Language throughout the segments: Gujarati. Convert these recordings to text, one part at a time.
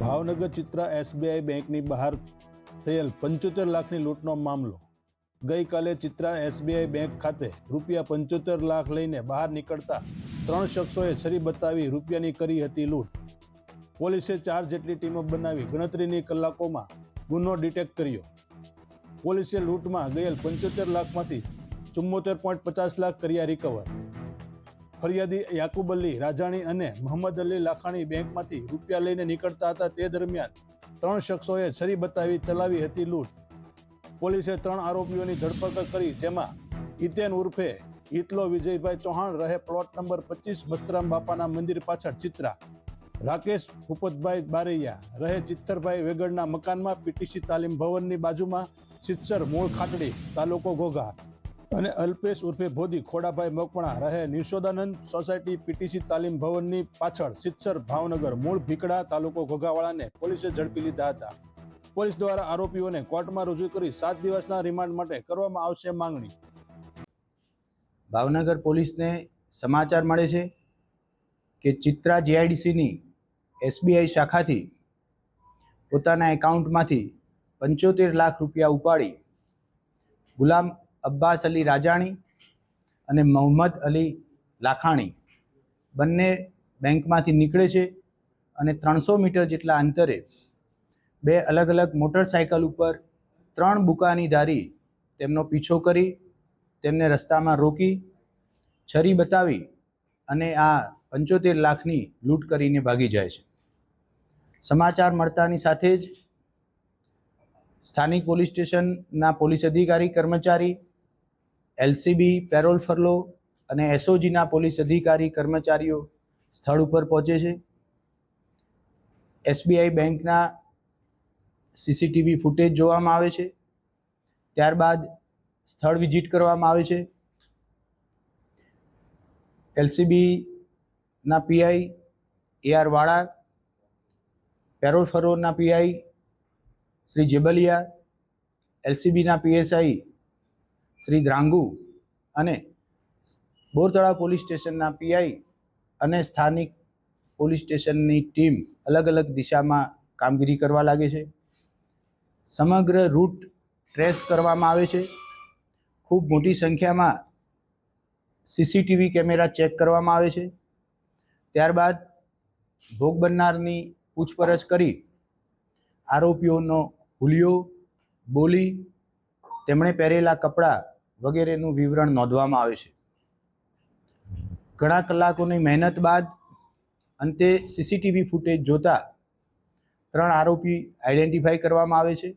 ભાવનગર ચિત્રા એસબીઆઈ બેંકની બહાર થયેલ પંચોતેર લાખની લૂંટનો મામલો. ગઈકાલે ચિત્રા એસબીઆઈ બેંક ખાતે રૂપિયા પંચોતેર લાખ લઈને બહાર નીકળતા ત્રણ શખ્સોએ છરી બતાવી રૂપિયાની કરી હતી લૂંટ. પોલીસે ચાર જેટલી ટીમો બનાવી ગણતરીની કલાકોમાં ગુનો ડિટેક્ટ કર્યો. પોલીસે લૂંટમાં ગયેલ પંચોતેર લાખમાંથી ચુમ્મોતેર પોઈન્ટ પચાસ લાખ કર્યા રિકવર. ફરિયાદી યાકુબ અલી રાજાણી અને મોહમ્મદ અલી લાખાણી બેંકમાંથી રૂપિયા લઈને નીકળતા હતા. તે દરમિયાન ત્રણ શખ્સોએ છરી બતાવી ચલાવી હતી લૂંટ. પોલીસે ત્રણ આરોપીઓની ધરપકડ કરી, જેમાં હિતેન ઉર્ફે હિતલો વિજયભાઈ ચૌહાણ રહે પ્લોટ નંબર પચીસ મસ્તરામ બાપાના મંદિર પાછળ ચિત્રા. રાકેશ ભૂપતભાઈ બારૈયા રહે ચિત્તરભાઈ વેગડના મકાનમાં પીટીસી તાલીમ ભવનની બાજુમાં સિત્સર મૂળ ખાટડી, તાલુકો ઘોઘા. અને અલ્પેશ ઉર્ફે ભોદી ખોડાભાઈ મકપણા રહે નિશોદાનંદ સોસાયટી પીટીસી તાલીમ ભવનની પાછળ સિત્સર ભાવનગર મૂળ ભીકડા તાલુકો ઘોઘાવાળાને પોલીસે ઝડપી લીધા હતા. પોલીસ દ્વારા આરોપીઓને કોર્ટમાં રજૂ કરી સાત દિવસના રિમાન્ડ માટે કરવામાં આવશે માંગણી. ભાવનગર પોલીસને સમાચાર મળે છે કે ચિત્રા જીઆઈડીસીની એસબીઆઈ શાખાથી પોતાના એકાઉન્ટમાંથી પંચોતેર લાખ રૂપિયા ઉપાડી ગુલામ અબ્બાસ અલી રાજાણી અને મોહમ્મદ અલી લાખાણી. બંને બેંકમાંથી નીકળે છે અને ત્રણસો મીટર જેટલા અંતરે બે અલગ અલગ મોટરસાયકલ ઉપર ત્રણ બુકાની ધારી તેમનો પીછો કરી, તેમને રસ્તામાં રોકી, છરી બતાવી અને આ પંચોતેર લાખની લૂંટ કરીને ભાગી જાય છે. સમાચાર મળતાની સાથે જ સ્થાનિક પોલીસ સ્ટેશનના પોલીસ અધિકારી, કર્મચારી એલસીબી, પેરોલ ફરલો અને એસઓજીના પોલીસ અધિકારી, કર્મચારીઓ સ્થળ ઉપર પહોંચે છે. એસબીઆઈ બેંકના સીસીટીવી ફૂટેજ જોવામાં આવે છે. ત્યારબાદ સ્થળ વિઝિટ કરવામાં આવે છે. એલસીબીના પીઆઈ એ આર વાળા, પેરોલ ફરોના પીઆઈ શ્રી જેબલિયા, એલસીબીના પીએસઆઈ શ્રી દ્રાંગુ અને બોરતળા પોલીસ સ્ટેશનના પીઆઈ અને સ્થાનિક પોલીસ સ્ટેશનની ટીમ અલગ અલગ દિશામાં કામગીરી કરવા લાગે છે. સમગ્ર રૂટ ટ્રેસ કરવામાં આવે છે. ખૂબ મોટી સંખ્યામાં સીસીટીવી કેમેરા ચેક કરવામાં આવે છે. ત્યારબાદ ભોગ બનનારની પૂછપરછ કરી આરોપીઓનો હુલિયો, બોલી તેમણે પહેરેલા કપડાં વગેરેનું વિવરણ નોંધવામાં આવે છે. ઘણા કલાકોની મહેનત બાદ અંતે સીસીટીવી ફૂટેજ જોતા ત્રણ આરોપી આઈડેન્ટિફાઈ કરવામાં આવે છે.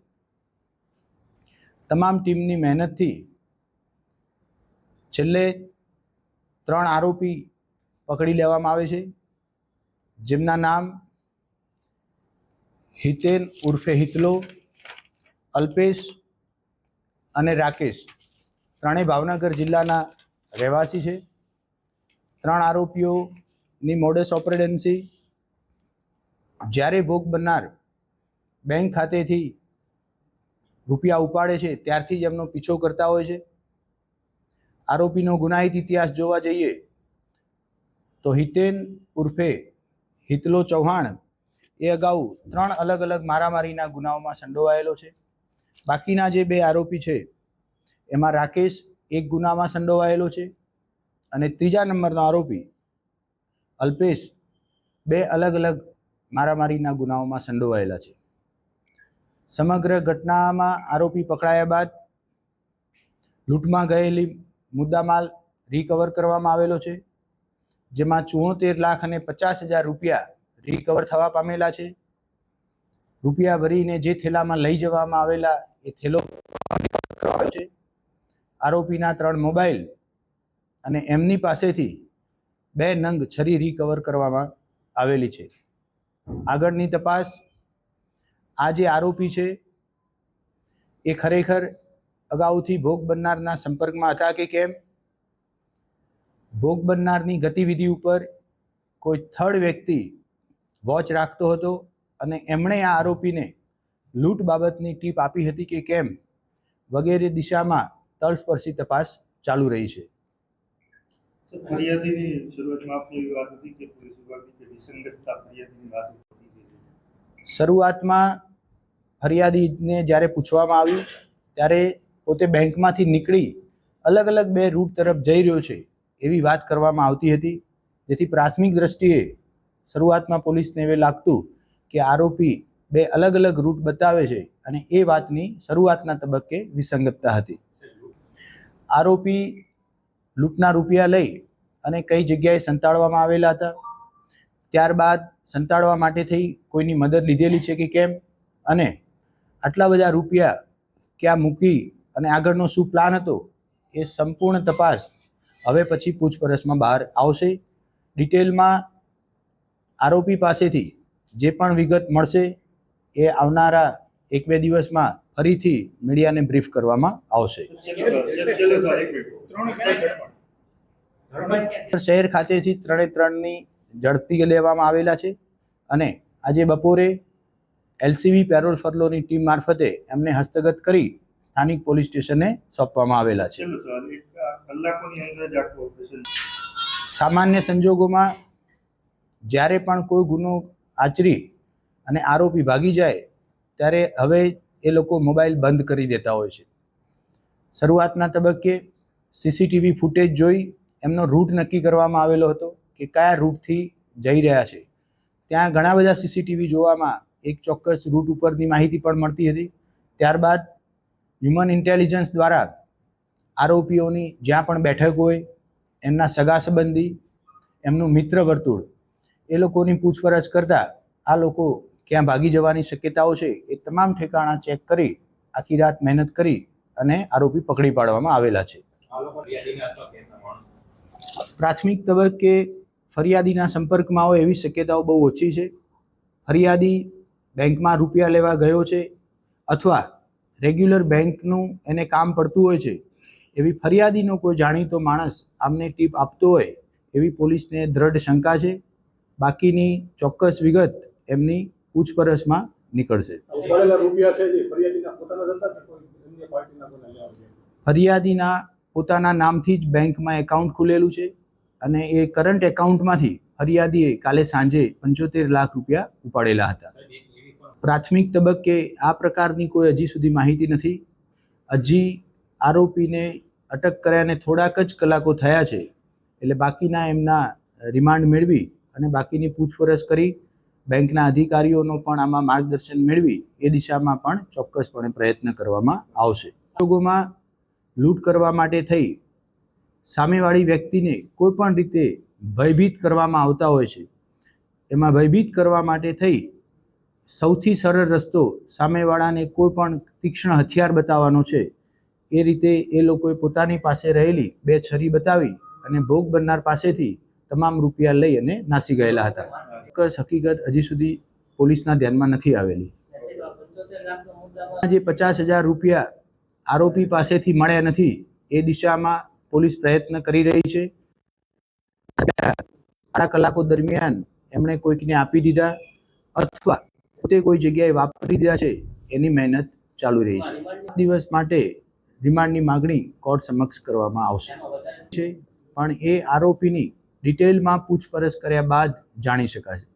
તમામ ટીમની મહેનતથી છેલ્લે ત્રણ આરોપી પકડી લેવામાં આવે છે. જેમના નામ હિતેન ઉર્ફે હિતલો, અલ્પેશ અને રાકેશ ત્રણેય ભાવનગર જિલ્લાના રહેવાસી છે. ત્રણ આરોપીઓની મોડસ ઓપરેડન્સી જ્યારે ભોગ બનનાર બેંક ખાતેથી રૂપિયા ઉપાડે છે, ત્યારથી જ એમનો પીછો કરતા હોય છે. આરોપીનો ગુનાહિત ઇતિહાસ જોવા જઈએ તો હિતેન ઉર્ફે હિતલો ચૌહાણ એ અગાઉ ત્રણ અલગ અલગ મારામારીના ગુનાઓમાં સંડોવાયેલો છે. બાકીના જે બે આરોપી છે, એમાં રાકેશ એક ગુનામાં સંડોવાયેલો છે અને ત્રીજા નંબરનો આરોપી અલ્પેશ બે અલગ અલગ મારામારીના ગુનાઓમાં સંડોવાયેલા છે. સમગ્ર ઘટનામાં આરોપી પકડાયા બાદ લૂંટમાં ગયેલી મુદ્દામાલ રિકવર કરવામાં આવેલો છે, જેમાં ચુંવોતેર લાખ અને પચાસ હજાર રૂપિયા રિકવર થવા પામેલા છે. રૂપિયા ભરીને જે થેલામાં લઈ જવામાં આવેલા એ થેલો છે. આરોપીના ત્રણ મોબાઈલ અને એમની પાસેથી બે નંગ છરી રિકવર કરવામાં આવેલી છે. આગળની તપાસ આ જે આરોપી છે, એ ખરેખર અગાઉથી ભોગ બનનારના સંપર્કમાં હતા કે કેમ? ભોગ બનનારની ગતિવિધિ ઉપર કોઈ થર્ડ વ્યક્તિ વોચ રાખતો હતો? અને એમણે આ આરોપીને લૂંટ બાબતની ટીપ આપી હતી કે કેમ વગેરે દિશામાં તળસ્પર્શી તપાસ ચાલુ રહી છે. શરૂઆતમાં ફરિયાદીની જ્યારે પૂછવામાં આવ્યું ત્યારે પોતે બેંકમાંથી નીકળી અલગ અલગ બે રૂટ તરફ જઈ રહ્યો છે એવી વાત કરવામાં આવતી હતી જેથી પ્રાથમિક દ્રષ્ટિએ શરૂઆતમાં પોલીસને એવું લાગતું કે આરોપી બે અલગ અલગ રૂટ બતાવે છે અને એ વાતની શરૂઆતના તબક્કે વિસંગતતા હતી. આરોપી લૂંટના રૂપિયા લઈ અને કઈ જગ્યાએ સંતાડવામાં આવેલા હતા? ત્યારબાદ સંતાડવા માટે થઈ કોઈની મદદ લીધેલી છે કે કેમ? અને આટલા બધા રૂપિયા ક્યાં મૂકી અને આગળનો શું પ્લાન હતો? એ સંપૂર્ણ તપાસ હવે પછી પૂછપરછમાં બહાર આવશે. ડિટેલમાં આરોપી પાસેથી જે પણ વિગત મળશે એ આવનારા એક બે દિવસમાં ફરીથી મીડિયાને બ્રીફ કરવામાં આવશે. શહેર ખાતેથી ત્રણે ત્રણની ઝડપી લેવામાં આવેલા છે અને આજે બપોરે એલસીબી પેરોલ ફરલોની ટીમ મારફતે એમને હસ્તગત કરી સ્થાનિક પોલીસ સ્ટેશને સોંપવામાં આવેલા છે. સામાન્ય સંજોગોમાં જ્યારે પણ કોઈ ગુનો આચરી અને આરોપી ભાગી જાય, ત્યારે હવે એ લોકો મોબાઈલ બંધ કરી દેતા હોય છે. શરૂઆતના તબક્કે સીસીટીવી ફૂટેજ જોઈ એમનો રૂટ નક્કી કરવામાં આવેલો હતો કે કયા રૂટથી જઈ રહ્યા છે. ત્યાં ઘણા બધા સીસીટીવી જોવામાં એક ચોક્કસ રૂટ ઉપરની માહિતી પણ મળતી હતી. ત્યારબાદ હ્યુમન ઇન્ટેલિજન્સ દ્વારા આરોપીઓની જ્યાં પણ બેઠક હોય, એમના સગા સંબંધી, એમનું મિત્ર વર્તુળ એ લોકોની પૂછપરછ કરતાં આ લોકો ક્યાં ભાગી જવાની શક્યતાઓ છે એ તમામ ઠેકાણા ચેક કરી, આખી રાત મહેનત કરી અને આરોપી પકડી પાડવામાં આવેલા છે. પ્રાથમિક તબક્કે ફરિયાદીના સંપર્કમાં હોય એવી શક્યતાઓ બહુ ઓછી છે. ફરિયાદી બેંકમાં રૂપિયા લેવા ગયો છે અથવા રેગ્યુલર બેંકનું એને કામ પડતું હોય છે. એવી ફરિયાદીનો કોઈ જાણીતો માણસ આમને ટીપ આપતો હોય એવી પોલીસને દ્રઢ શંકા છે. બાકીની ચોક્કસ વિગત એમની પૂછપરછમાં નીકળશે. ફરિયાદીના પોતાના નામથી જ બેંકમાં એકાઉન્ટ ખુલેલું છે અને એ કરંટ એકાઉન્ટમાંથી ફરિયાદીએ કાલે સાંજે પંચોતેર લાખ રૂપિયા ઉપાડેલા હતા. પ્રાથમિક તબક્કે આ પ્રકારની કોઈ હજી સુધી માહિતી નથી. હજી આરોપીને અટક કર્યાને થોડાક જ કલાકો થયા છે એટલે બાકીના એમના રિમાન્ડ મેળવી અને બાકીની પૂછપરછ કરી બેંકના અધિકારીઓનો પણ આમાં માર્ગદર્શન મેળવી એ દિશામાં પણ ચોક્કસપણે પ્રયત્ન કરવામાં આવશે. ઉદ્યોગોમાં લૂંટ કરવા માટે થઈ સામેવાળી વ્યક્તિને કોઈ પણ રીતે ભયભીત કરવામાં આવતા હોય છે, એમાં ભયભીત કરવા માટે થઈ સૌથી સરળ રસ્તો સામેવાળાને કોઈ પણ તીક્ષ્ણ હથિયાર બતાવવાનો છે, એ રીતે એ લોકોએ પોતાની પાસે રહેલી બે છરી બતાવી અને ભોગ બનનાર પાસેથી તમામ રૂપિયા લઈ અને નાસી ગયેલા હતા. ચોક્કસ હકીકત હજી સુધી પોલીસના ધ્યાનમાં નથી આવેલી. જે પચાસ હજાર રૂપિયા આરોપી પાસેથી મળ્યા નથી. એ દિશામાં પોલીસ પ્રયત્ન કરી રહી છે. આડા કલાકો દરમિયાન એમણે કોઈકને આપી દીધા અથવા પોતે કોઈ જગ્યાએ વાપરી દીધા છે એની મહેનત ચાલુ રહી છે. દિવસ માટે રિમાન્ડની માગણી કોર્ટ સમક્ષ કરવામાં આવશે. પણ એ આરોપીની ડિટેલમાં પૂછપરછ કર્યા બાદ જાણી શકાશે.